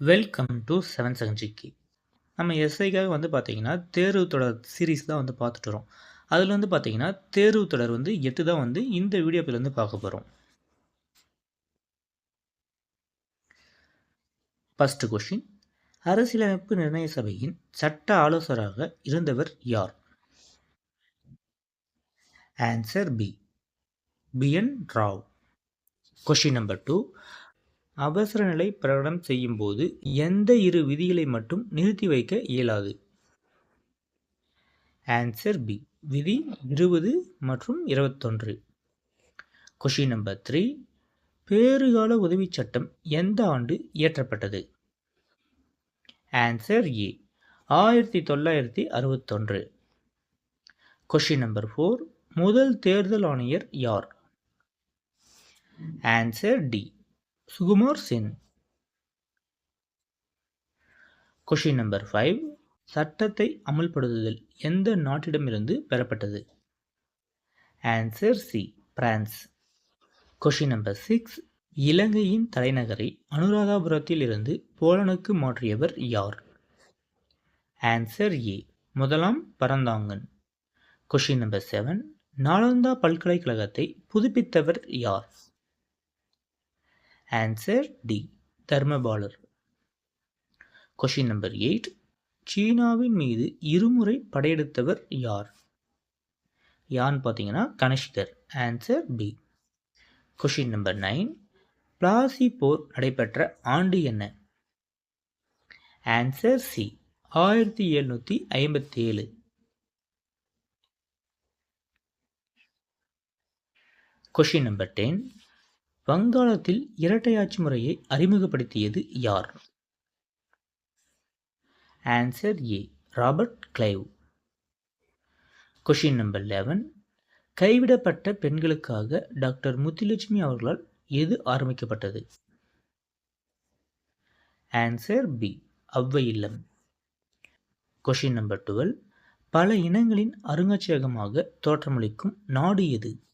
Welcome to seven second ஜிக்கி நம்ம எஸ்ஐக்காக வந்து பார்த்தீங்கன்னா தேர்வு தொடர் சீரீஸ் தான் வந்து பார்த்துட்டு வரோம். அதில் வந்து பார்த்தீங்கன்னா தேர்வு தொடர் வந்து எட்டு தான் வந்து இந்த வீடியோவில் வந்து பார்க்க போகிறோம் ஃபஸ்ட்டு கொஷின் அரசியலமைப்பு நிர்ணய சபையின் சட்ட ஆலோசகராக இருந்தவர் யார்? Answer B BN Rao question number two அவசர நிலை பிரகடனம் செய்யும் போது எந்த இரு விதிகளை மட்டும் நிறுத்தி வைக்க இயலாது. ஆன்சர் பி விதி இருபது மற்றும் இருபத்தொன்று. கொஷின் நம்பர் த்ரீ பேறுகால உதவிச் சட்டம் எந்த ஆண்டு இயற்றப்பட்டது? ஆன்சர் ஏ ஆயிரத்தி தொள்ளாயிரத்தி அறுபத்தொன்று. கொஷின் நம்பர் ஃபோர் முதல் தேர்தல் ஆணையர் யார்? Answer D Sukumar Sen. Question number five சட்டத்தை அமல்படுத்துதல் எந்த நாட்டிடமிருந்து பெறப்பட்டது? Answer C France question number six இலங்கையின் தலைநகரை அனுராதாபுரத்தில் இருந்து போலனுக்கு மாற்றியவர் யார்? ஆன்சர் ஏ முதலாம் பரந்தாங்கன். கொஷின் நம்பர் செவன் நாலந்தா பல்கலைக்கழகத்தை புதுப்பித்தவர் யார்? Answer D தர்மபாலர் question number eight சீனாவின் மீது இருமுறை படையெடுத்தவர் யார்? யான்னு பார்த்தீங்கன்னா கனிஷ்கர் answer B question number nine Plassey போர் நடைபெற்ற ஆண்டு என்ன? ஆன்சர் சி ஆயிரத்தி எழுநூற்றி ஐம்பத்தி ஏழு கொஷின் நம்பர் டென் வங்காளத்தில் இரட்டையாட்சி முறையை அறிமுகப்படுத்தியது யார்? Answer A Robert Clive question number eleven கைவிடப்பட்ட பெண்களுக்காக டாக்டர் முத்துலட்சுமி அவர்களால் எது ஆரம்பிக்கப்பட்டது? ஆன்சர் பி அவ்வை இல்லம். கொஷின் நம்பர் டுவெல் பல இனங்களின் அருங்காட்சியகமாக தோற்றமளிக்கும் நாடு எது?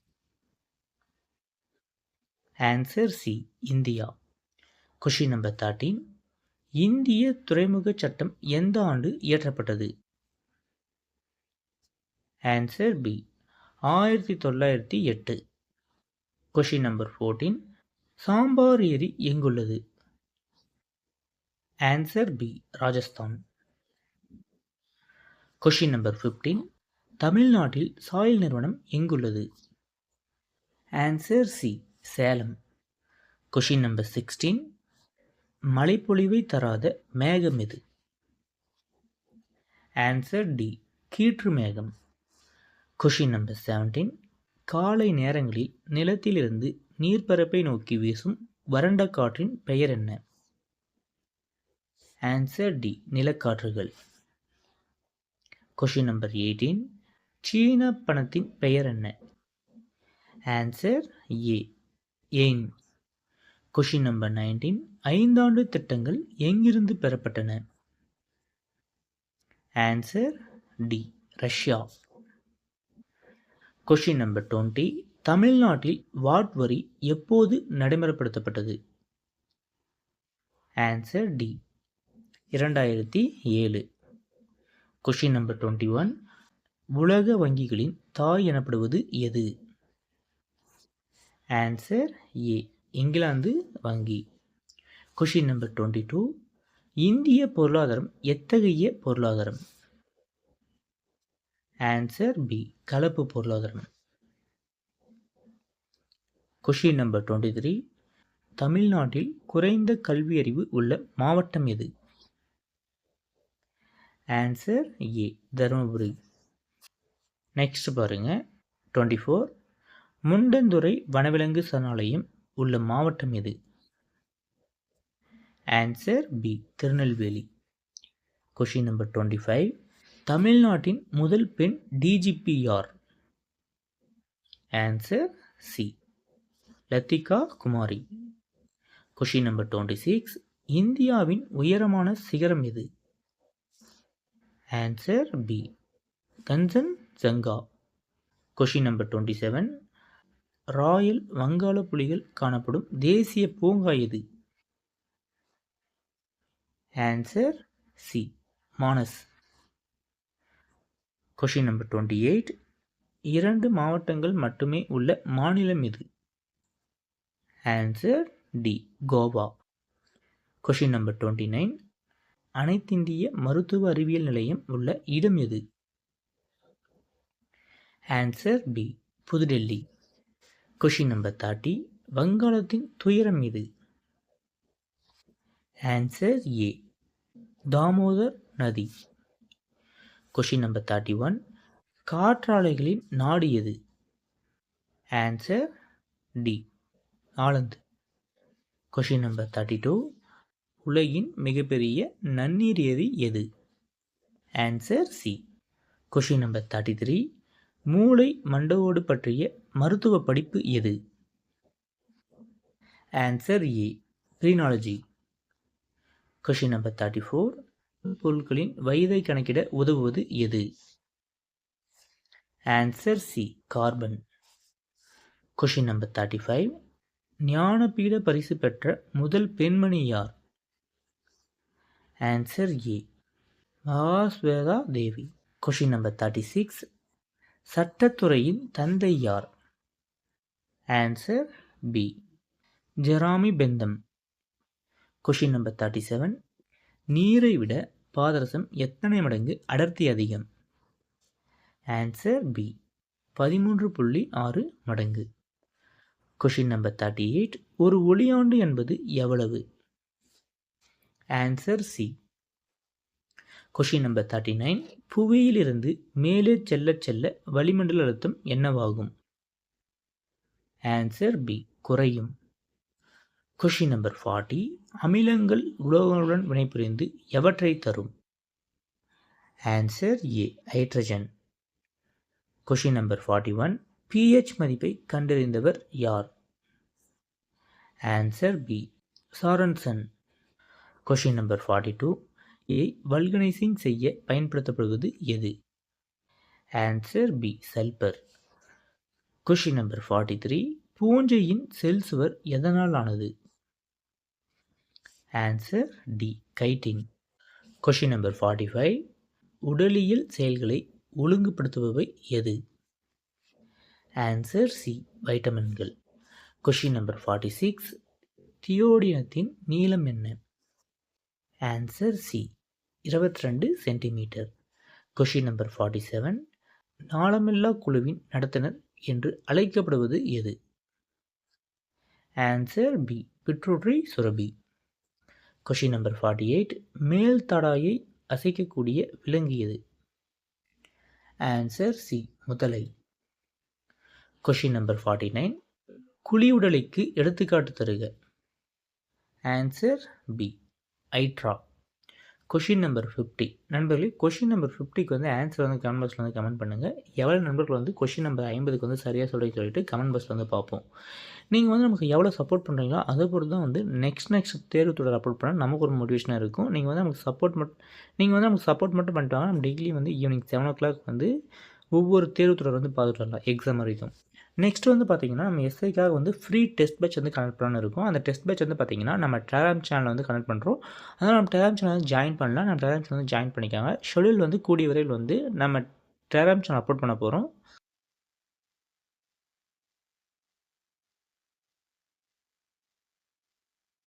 Answer C India. Question number thirteen இந்திய துறைமுக சட்டம் எந்த ஆண்டு இயற்றப்பட்டது? ஆன்சர் பி ஆயிரத்தி தொள்ளாயிரத்தி எட்டு. கொஷின் நம்பர் ஃபோர்டீன் சாம்பார் ஏரி எங்குள்ளது? Answer B Rajasthan. Question number fifteen தமிழ்நாட்டில் சாயில் நிறுவனம் எங்குள்ளது? Answer C Salem. Question number sixteen மழைப்பொழிவை தராத மேகம் எது? ஆன்சர் டி கீற்று மேகம். கொஷின் நம்பர் செவன்டீன் காலை நேரங்களில் நிலத்திலிருந்து நீர்ப்பரப்பை நோக்கி வீசும் வறண்ட காற்றின் பெயர் என்ன? ஆன்சர் டி நிலக்காற்றுகள். கொஷின் நம்பர் எயிட்டீன் சீன பணத்தின் பெயர் என்ன? ஆன்சர் ஏ ஏன் கொஷின் நம்பர் நைன்டீன் ஐந்தாண்டு திட்டங்கள் எங்கிருந்து பெறப்பட்டன? Answer D Russia. Question number twenty தமிழ்நாட்டில் வாட் வரி எப்போது நடைமுறைப்படுத்தப்பட்டது? ஆன்சர் டி இரண்டாயிரத்தி ஏழு. கொஷின் நம்பர் டுவெண்ட்டி ஒன் உலக வங்கிகளின் தாய் எனப்படுவது எது? ஆன்சர் ஏ இங்கிலாந்து வங்கி. கொஷின் நம்பர் டுவெண்ட்டி டூ இந்திய பொருளாதாரம் எத்தகைய பொருளாதாரம்? ஆன்சர் பி கலப்பு பொருளாதாரம். கொஷின் நம்பர் டுவெண்ட்டி த்ரீ தமிழ்நாட்டில் குறைந்த கல்வியறிவு உள்ள மாவட்டம் எது? Answer A Dharmapuri. நெக்ஸ்ட் பாருங்கள் டுவெண்ட்டி ஃபோர் முண்டந்துறை வனவிலங்கு சரணாலயம் உள்ள மாவட்டம் எது? Answer B Tirunelveli. Question number twenty five தமிழ்நாட்டின் முதல் பெண் டிஜிபி யார்? Answer C Lathika Kumari. Question number twenty six இந்தியாவின் உயரமான சிகரம் எது? Answer B Kangchenjunga. Question number twenty seven royal வங்காள புலிகள் காணப்படும் தேசிய பூங்கா எது? Answer C Manas. Question number twenty eight இரண்டு மாவட்டங்கள் மட்டுமே உள்ள மாநிலம் இது answer D Goa. Question number twenty nine அனைத்திந்திய மருத்துவ அறிவியல் நிலையம் உள்ள இடம் எது? Answer B New Delhi. Question number thirty வங்காளத்தின் துயரம் இது ஆன்சர் ஏ தாமோதர் நதி. கொஷின் நம்பர் தேர்ட்டி ஒன் காற்றாலைகளின் நாடு எது? Answer D Holland. Question number thirty two உலகின் மிகப்பெரிய நன்னீர் ஏரி எது? Answer C question number thirty three மூளை மண்டவோடு பற்றிய மருத்துவ படிப்பு எது? Answer A phrenology question number thirty four பொருட்களின் வயதை கணக்கிட உதவுவது எது? Answer C carbon question number thirty five Jnanpith பரிசு பெற்ற முதல் பெண்மணி யார்? Answer A Mahasweta Devi question number thirty six சட்டத்துறையின் தந்தை யார்? Answer B Jeremy Bentham. Question number thirty seven நீரை விட பாதரசம் எத்தனை மடங்கு அடர்த்தி அதிகம்? ஆன்சர் பி பதிமூன்று புள்ளி ஆறு மடங்கு. கொஷின் நம்பர் தேர்ட்டி எயிட் ஒரு ஒளியாண்டு என்பது எவ்வளவு? Answer C question number thirty nine புவியிலிருந்து மேலே செல்ல செல்ல வளிமண்டல அழுத்தம் என்னவாகும்? ஆன்சர் பி குறையும். கொஷின் நம்பர் ஃபார்ட்டி அமிலங்கள் உலோகங்களுடன் வினைபுரிந்து எவற்றை தரும்? Answer A hydrogen question number forty one pH மதிப்பை கண்டறிந்தவர் யார்? Answer B Sorensen question number forty two A vulcanising செய்ய பயன்படுத்தப்படுவது எது? Answer B sulphur question number forty three பூஞ்சையின் cell சுவர் எதனால் ஆனது answer D chitin question number forty five உடலியல் செயல்களை ஒழுங்குபடுத்துபவை எது? ஆன்சர் சி வைட்டமின்கள் கொஷின் நம்பர் ஃபார்ட்டி சிக்ஸ் தியோடினத்தின் நீளம் என்ன? ஆன்சர் சி இருபத்தி ரெண்டு centimetre question number forty seven நாளமில்லா குழுவின் நடத்துனர் என்று அழைக்கப்படுவது எது? ஆன்சர் பி பிட்ரோட்ரி சுரபி. கொஷின் நம்பர் ஃபார்ட்டி எயிட் மேல் தடாயை அசைக்கக்கூடிய விலங்கு எது? ஆன்சர் சி முதலை. கொஷின் நம்பர் ஃபார்ட்டி நைன் குழி உடலைக்கு எடுத்துக்காட்டு தருக. Answer B hydra question number fifty நண்பர்களே கொஷின் நம்பர் ஃபிஃப்டிக்கு வந்து ஆன்சர் வந்து கமெண்ட் பாக்ஸில் வந்து கமெண்ட் பண்ணுங்கள் எவ்வளோ நண்பர்கள் வந்து கொஷின் நம்பர் ஐம்பதுக்கு வந்து சரியாக சொல்லி சொல்லிட்டு கமெண்ட் பாக்ஸில் வந்து பார்ப்போம். நீங்கள் வந்து நமக்கு எவ்வளோ சப்போர்ட் பண்ணுறீங்களோ அதை பொறுத்து தான் வந்து நெக்ஸ்ட் நெக்ஸ்ட் தேர்வு தொடர் அப்லோட் பண்ணால் நமக்கு ஒரு மோட்டிவேஷனாக இருக்கும். நீங்கள் வந்து நமக்கு சப்போர்ட் மட்டும் நீங்கள் வந்து நமக்கு சப்போர்ட் மட்டும் பண்ணிட்டு வாங்க நம்ம டெய்லி வந்து ஈவினிங் செவன் ஓ கிளாக் வந்து ஒவ்வொரு தேர்வு தொடர் வந்து பார்த்துட்டு வரலாம் எக்ஸாம் வரைக்கும். நெக்ஸ்ட் வந்து பார்த்திங்கன்னா நம்ம எஸ்ஐக்காக வந்து ஃப்ரீ டெஸ்ட் பேட்ச் வந்து கனெக்ட் பண்ண இருக்கும். அந்த டெஸ்ட் பேட்ச் வந்து பார்த்திங்கன்னா நம்ம டெலாம் சேனல் வந்து கனெக்ட் பண்ணுறோம் அதனால் நம்ம டெலாம் சேனல் வந்து ஜாயின் பண்ணலாம். நம்ம டெலாம் சேனல் வந்து ஜாயின் பண்ணிக்காங்க. ஷெடியூல் வந்து கூடிய விரைவில் வந்து நம்ம டெலாம் சேனல் அப்லோட் பண்ண போகிறோம்